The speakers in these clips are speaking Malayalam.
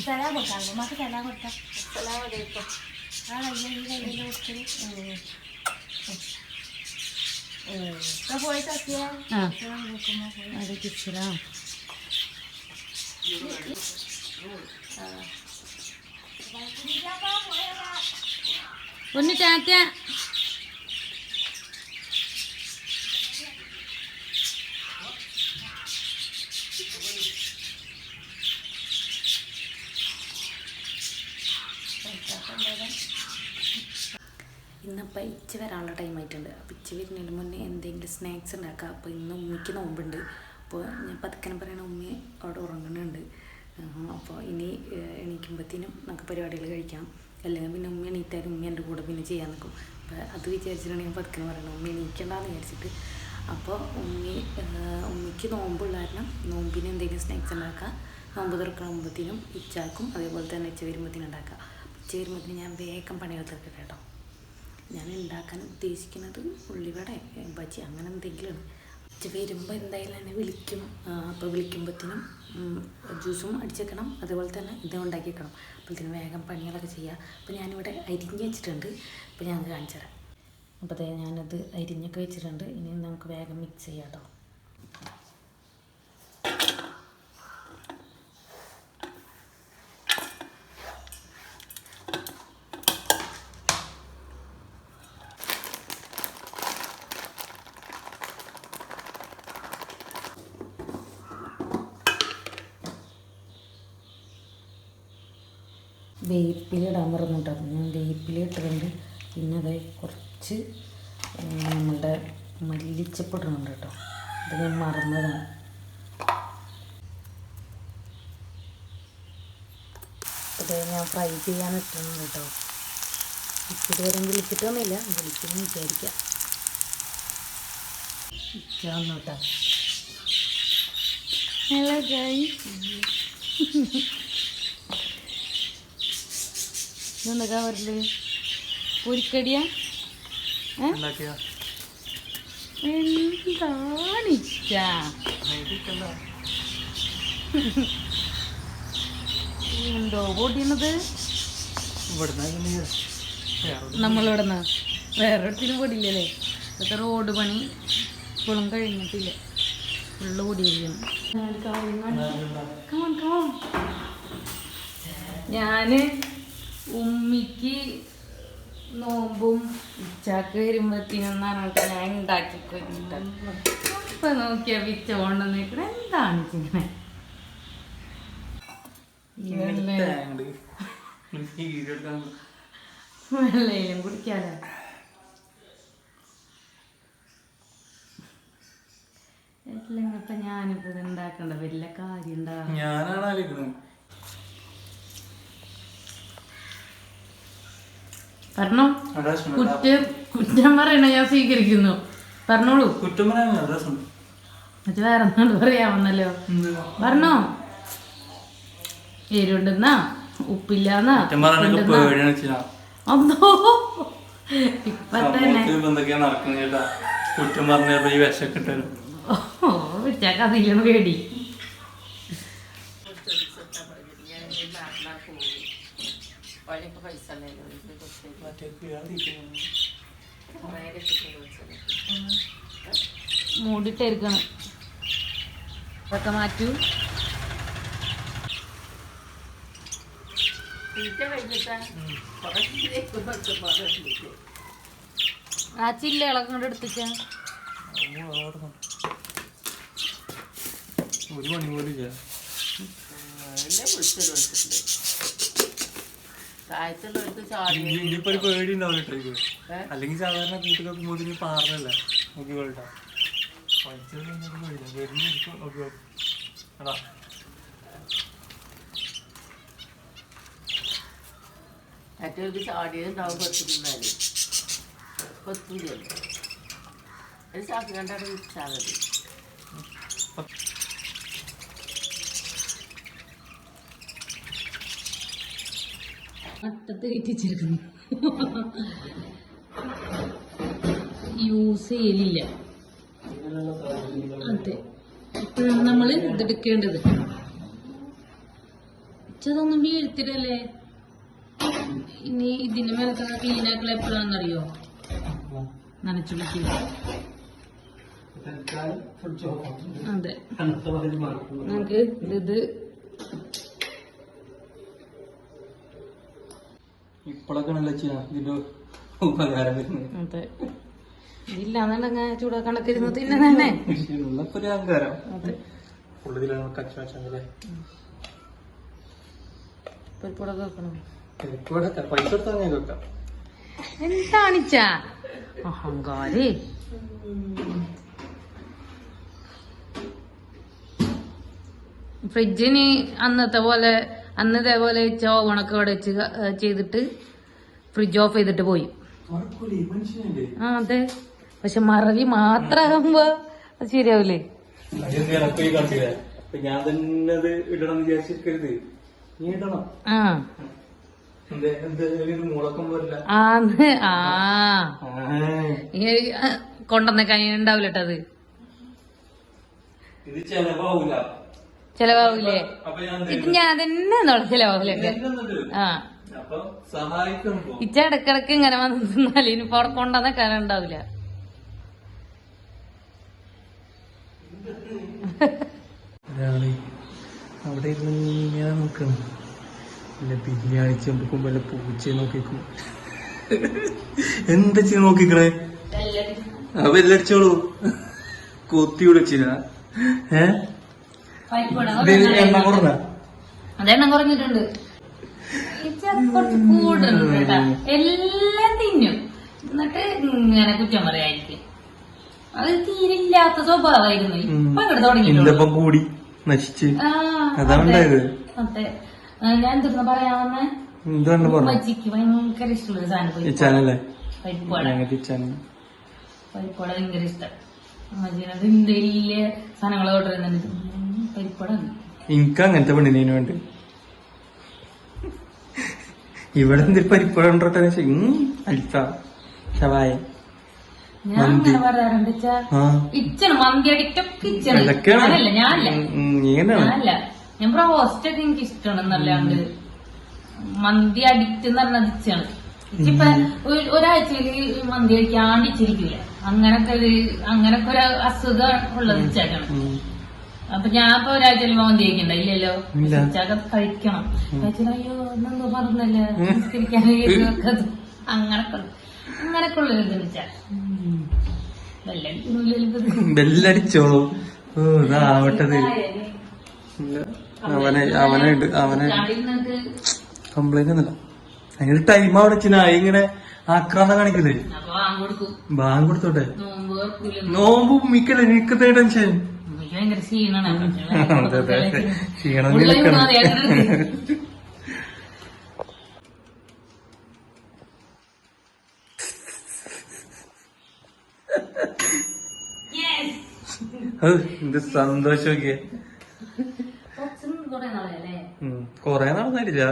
സലാം കൊടുക്കാം ഉമ്മക്ക് സലാം കൊടുക്കാം അസ്സലാമലൈക്കും ആ കയ്യിൽ ഈ കയ്യിൽ കൊടുക്കല് ഇപ്പൊ പോയി തക്കിയ ആ നോക്കുമ്പോ പോയി അലൈക്കും അസ്സലാം ഒന്ന് ടാറ്റ ഇന്നിപ്പോൾ ഇച്ച വരാനുള്ള ടൈം ആയിട്ടുണ്ട്. അപ്പോൾ ഇച്ച വരുന്നതിന് മുന്നേ എന്തെങ്കിലും സ്നാക്സ് ഉണ്ടാക്കുക അപ്പോൾ ഇന്ന് ഉമ്മയ്ക്ക് നോമ്പുണ്ട്. അപ്പോൾ ഞാൻ പതുക്കനെ പറയണ ഉമ്മ അവിടെ ഉറങ്ങുന്നുണ്ട് അപ്പോൾ ഇനി എണീക്കുമ്പോഴത്തേനും നമുക്ക് പരിപാടികൾ കഴിക്കാം. അല്ലെങ്കിൽ പിന്നെ ഉമ്മ എണീറ്റാലും ഉമ്മ എന്റെ കൂടെ പിന്നെ ചെയ്യാൻ നിൽക്കും അപ്പോൾ അത് വിചാരിച്ചിട്ടാണ് ഞാൻ പതുക്കനെ പറയണത്. ഉമ്മ എണീക്കണ്ടെന്ന് വിചാരിച്ചിട്ട്. അപ്പോൾ ഉമ്മി ഉമ്മയ്ക്ക് നോമ്പുള്ള കാരണം നോമ്പിന് എന്തെങ്കിലും സ്നാക്സ് ഉണ്ടാക്കാം. നോമ്പ് തുറക്കുമ്പോഴത്തേനും ഇച്ചാക്കും അതേപോലെ തന്നെ ഇച്ച വരുമ്പോഴത്തേനും ഉണ്ടാക്കാം. വരുമ്പോഴത്തേനും ഞാൻ വേഗം പണികൾ തീർക്കട്ടെ കേട്ടോ. ഞാൻ ഉണ്ടാക്കാൻ ഉദ്ദേശിക്കുന്നത് ഉള്ളിവട ബജി അങ്ങനെ എന്തെങ്കിലും ഉച്ച വരുമ്പോൾ എന്തായാലും എന്നെ വിളിക്കും. അപ്പോൾ വിളിക്കുമ്പോഴത്തേനും ജ്യൂസും അടിച്ചേക്കണം. അതുപോലെ തന്നെ ഇതും ഉണ്ടാക്കി വെക്കണം. അപ്പോഴത്തേനും വേഗം പണികളൊക്കെ ചെയ്യുക അപ്പോൾ ഞാനിവിടെ അരിഞ്ഞ് വെച്ചിട്ടുണ്ട്. അപ്പോൾ ഞാൻ കാണിച്ചു ദേ ഞാനത് അരിഞ്ഞൊക്കെ വെച്ചിട്ടുണ്ട്. ഇനി നമുക്ക് വേഗം മിക്സ് ചെയ്യാം കേട്ടോ. വേപ്പില ഇടാൻ മറന്നുട്ടോ. അപ്പോൾ ഞാൻ വേപ്പിലിട്ടിട്ടുണ്ട് പിന്നെ അത് കുറച്ച് നമ്മളുടെ മല്ലിച്ചപ്പിടുന്നുണ്ട് കേട്ടോ. അത് ഞാൻ മറന്നതാണ്. ഇത് ഞാൻ ഫ്രൈ ചെയ്യാൻ ഇട്ടിട്ടുണ്ട് കേട്ടോ. ഇച്ചിരി വരെ വിളിച്ചിട്ടൊന്നുമില്ല വിളിക്കുന്നു വിചാരിക്കാം. ഇച്ചാന്ന് കേട്ടോ ഹലോ ഗൈ ഇതെന്താ കവറിൽ പൊരിക്കടിയാ? എന്താണ് ഇഷ്ട? എന്തോ പൊടിയണത് നമ്മളിവിടുന്ന് വേറെ ഇടത്തിനും പൊടിയില്ലല്ലേ ഇതൊക്കെ റോഡ് പണി ഇപ്പോഴും കഴിഞ്ഞിട്ടില്ല. ഫുള്ള് പൊടിയിരിക്കണം ഞാൻ ഉമ്മിക്ക് നോമ്പും ഉച്ചയ്ക്ക് വരുമ്പത്തിനും പറഞ്ഞിട്ട് ഞാൻ ഉണ്ടാക്കി കൊണ്ടിട്ട് ഇപ്പൊ നോക്കിയാ പിച്ച കൊണ്ടുവന്ന് നിൽക്കണ എന്താണ് വെള്ളയിലും കുടിക്കാലോ? എല്ലാം ഇപ്പൊ ഞാനിപ്പോ ഇത് ഉണ്ടാക്കണ്ട വല്ല കാര്യം ഉണ്ടാവും ഞാനാണ് ആലോചിക്കുന്നത്. പറഞ്ഞോ? രസമുണ്ട്. കുറ്റം കുറ്റം പറയണ ഞാൻ സ്വീകരിക്കുന്നു. പറഞ്ഞോളൂ. കുറ്റം പറയാൻ വേറെ ഒന്നുകൊണ്ട് പറയാമെന്നല്ലോ? പറഞ്ഞോ? എരുണ്ടെന്നാ ഉപ്പില്ലാന്നാ? കുറ്റം അതോ ഇപ്പൊ തന്നെ. പറഞ്ഞപ്പോ ഈ ഓ കഥയിലാണ് പേടി. മൂടിട്ടെടുക്കണം അതൊക്കെ മാറ്റൂ. ആ ചില്ലകളൊക്കെ കൊണ്ട് എടുത്തിച്ചാ ഒരു മണി പോലും ഇല്ല. ഇനിയിപ്പോ ഒരു പേടി ഉണ്ടാവില്ല ട്രൈക്ക് അല്ലെങ്കിൽ സാധാരണ കൂട്ടുകൾക്ക് മുതിരി പാറല്ല നോക്കി കൊള്ളട്ടാ പഠിച്ചത് കഴിഞ്ഞിട്ട് പേടില്ല വരുന്ന നോക്കി അതാ മറ്റവർക്ക് ചാടിയതുണ്ടാവും കൊത്തു തിന്നാൽ കൊത്തില്ലല്ലോ ഒരു ചാക്ക് കണ്ടാണ് മതി. അട്ടത്ത് കയറ്റിച്ചിരിക്കുന്നു യൂസ് ചെയ്യലില്ല. അതെ. ഇപ്പോഴാണ് നമ്മൾ ഇതെടുക്കേണ്ടത്. ഇച്ചതൊന്നും വീഴ്ത്തിടല്ലേ ഇനി ഇതിന്റെ മേലൊക്കെ ക്ലീൻ ആക്കൽ എപ്പോഴാണെന്നറിയോ? നനച്ചുപിടിക്കില്ല അതെ. നമുക്ക് ഇത് ഇപ്പോഴൊക്കെ നല്ല ചെയ്യാം ഇതിന്റെ ഉപകാരം വരുന്നത്. അതെ. ഇതില്ലാന്നുണ്ടെങ്കിൽ ചൂടാക്കണക്ക് ഇരുന്ന് തിന്നതന്നെ ഉള്ളപ്പോ ഒരു അഹങ്കാരം. അതെ. ഉള്ളതിലാണ് കച്ചവടല്ലേ പരിപ്പുടൊക്കെ വെക്കണം? ഇവിടെ പൈസ കൊടുത്താൽ ഞാൻ വെക്കാം. എന്താണിച്ച? അഹങ്കാരി. ഫ്രിഡ്ജിന് അന്നത്തെ പോലെ അന്ന് ഇതേപോലെ ഓവണൊക്കെ ഇവിടെ വെച്ച് ചെയ്തിട്ട് ഫ്രിഡ്ജ് ഓഫ് ചെയ്തിട്ട് പോയി. ആ അതെ. പക്ഷെ മറവി മാത്രമാകുമ്പോ അത് ശരിയാവില്ലേ കൊണ്ടന്ന എനക്ക് ചെലവാവൂലേ ഞാൻ തന്നെ അത് ഇടണം എന്ന് വിചാരിച്ചിരിക്കരുത്. നീ ഇടണം. ആ. ആന്ന് കൊണ്ടുവന്ന അത്. ചെലവാവൂല. ഇത് ഞാൻ തന്നെ ചെലവാവില്ലേ ആ. ഇച്ച ഇടക്കിടക്ക് ഇങ്ങനെ വന്ന് തിന്നാൽ ഇനി പുറ കൊണ്ടുവന്ന കാര്യം ഉണ്ടാവില്ല. ഒരാൾ അവിടെ ഇരുന്ന് ഇങ്ങനെ നോക്കണം വല്ല ബിരിയാണി ചെമ്പക്കും വല്ല പൂച്ചയെ നോക്കിക്കും. എന്താ ചെയ്ത് നോക്കിക്കണേ? ആ വെല്ലടിച്ചോളൂ. കൊത്തി വിളിച്ചില്ല ഏ? ഇത് എണ്ണ കുറഞ്ഞ? അതെണ്ണം കുറഞ്ഞിട്ടുണ്ട്. ഇച്ച കുറച്ച് കൂടുതലുണ്ട് കേട്ടാ. എല്ലാം തിന്നും. എന്നിട്ട് ഇങ്ങനെ കുറ്റം പറയായിരിക്കും. അത് തീരില്ലാത്ത സ്വഭാവമായിരുന്നു. ഇപ്പൊ ഇവിടെ തുടങ്ങി കൂടി നശിച്ച്. അതാ. അതെ. അതെ ഞാൻ എന്തിരുന്ന പറയാമെന്ന്? ഉമ്മച്ചിക്ക് ഭയങ്കര ഇഷ്ടമുള്ള സാധനം പരിപ്പുവട ഭയങ്കര ഇഷ്ടം. ഉമ്മച്ചിനത് എന്ത് വലിയ സാധനങ്ങൾ ഓർഡർ ചെയ്യുന്നുണ്ട് പരിപ്പോടാണ്. എനിക്ക് അങ്ങനത്തെ പെണ്ണിനു വേണ്ടി? ഇവിടെ എന്തൊരു പരിപ്പുണ്ടോട്ടെ അൽഫ ഞാൻ ഇച്ചണ് മന്തി ഇച്ചണ്. ഒക്കെ എനിക്ക് ഇഷ്ടമാണ് എന്നല്ലാണ്ട് മന്തി അഡിക്റ്റ് എന്ന് പറഞ്ഞാൽ ഇച്ചാണ്. ഒരാഴ്ചയിൽ മന്തി കഴിക്കാണ്ട് ഇച്ചിരിക്കൂല അങ്ങനൊക്കെ ഒരു അങ്ങനൊക്കെ ഒരു അസുഖം ഉള്ളത് ഇച്ചാക്കാണ് ഉം. അപ്പൊ ഞാൻ ഇപ്പൊ ഒരാഴ്ചയിൽ മന്തി തേക്കണ്ട ഇല്ലല്ലോ. ഇല്ല. ഇച്ചാക്ക കഴിക്കണം. കഴിച്ചാൽ അയ്യോ എന്നെന്തോ പറഞ്ഞല്ലേ? നിസ്കരിക്കാൻ അങ്ങനൊക്കെ ഉള്ള- അങ്ങനൊക്കെ ഉള്ള വല്ല ബെല്ലടിച്ചോളൂ. അവനെ അവനെ അവനെ കംപ്ലൈന്റ് ഒന്നുമില്ല. അതിന് ടൈം അവിടെ ഇങ്ങനെ ആക്രാന്തം കാണിക്കില്ലേ ബാങ്ക് കൊടുത്തോട്ടെ. നോമ്പ് മിക്കല്ലേ എനിക്കത്തെ ടെൻഷൻ. ഭയങ്കര എന്ത് സന്തോഷമൊക്കെ. കൊറേ നടന്നില്ല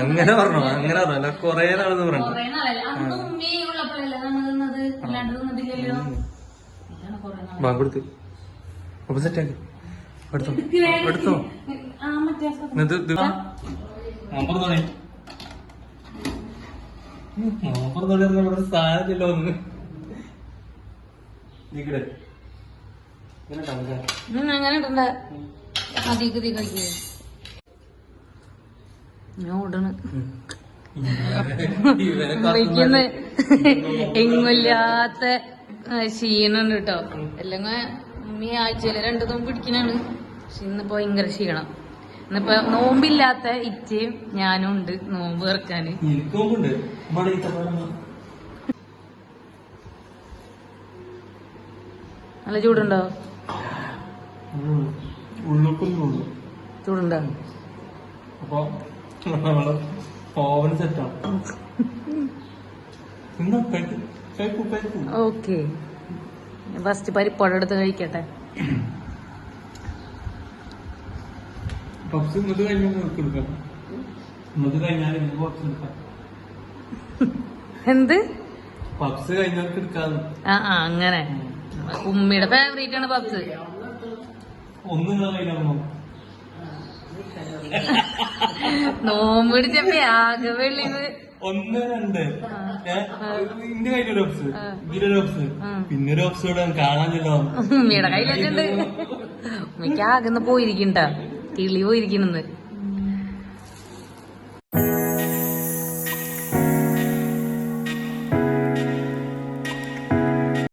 അങ്ങനെ പറഞ്ഞു. അങ്ങനെ പറഞ്ഞു. കൊറേ നാളെന്ന് പറഞ്ഞു കൊടുത്ത് അപ്പൊ സെറ്റാക്കി എടുത്തോ. എടുത്തോ. ഒന്ന്. നീക്കടെ ഉം, അങ്ങനെ ഇടണ്ട. അതിക്ക് തീ കഴിക്കുക ഞാൻ ഓടണ് ഇവരെ വയ്ക്കുന്ന എങ്ങില്ലാത്ത ക്ഷീണുണ്ട് കേട്ടോ അല്ലെങ്കിൽ ഉമ്മി ആഴ്ചയിൽ രണ്ടു നോമ്പ് പിടിക്കണാണ് പക്ഷെ ഇന്നിപ്പോ ഭയങ്കര ക്ഷീണം. ഇന്നിപ്പോ നോമ്പില്ലാത്ത ഇച്ചയും ഞാനും ഉണ്ട് നോമ്പ് ഇറക്കാന് നല്ല ചൂടുണ്ടോ? ചൂടുണ്ടോ. അപ്പൊ നമ്മൾ ഓവൻ സെറ്റാണ് ഓക്കെ. ഫസ്റ്റ് പരിപ്പോടെ എടുത്ത് കഴിക്കട്ടെ. പപ്സ് കഴിഞ്ഞാൽ എന്ത്? പപ്സ് കഴിഞ്ഞാൽ എടുക്കാന്ന് ആ ആ അങ്ങനെ. ഉമ്മിയുടെ ഫേവറേറ്റ് ആണ് പപ്സ്. ഒന്നും നിങ്ങളെ കയ്യിലാണോ നോമ്പ് പിടിച്ചപ്പോ ആകെ വെളിവ്. ഒന്ന് രണ്ട് ഇന്റെ കയ്യിലൊരു ഓപ്സ് ഇതിലൊരു ഓപ്സ് പിന്നെ ഒരു ഓപ്സ് ഇവിടെ കാണാനില്ലല്ലോ ഉമ്മയുടെ കയ്യിലൊക്കെ ഉണ്ട് ഉമ്മയ്ക്ക് ആകെ പോയിരിക്കണ്ട കിളി പോയിരിക്കണെന്ന്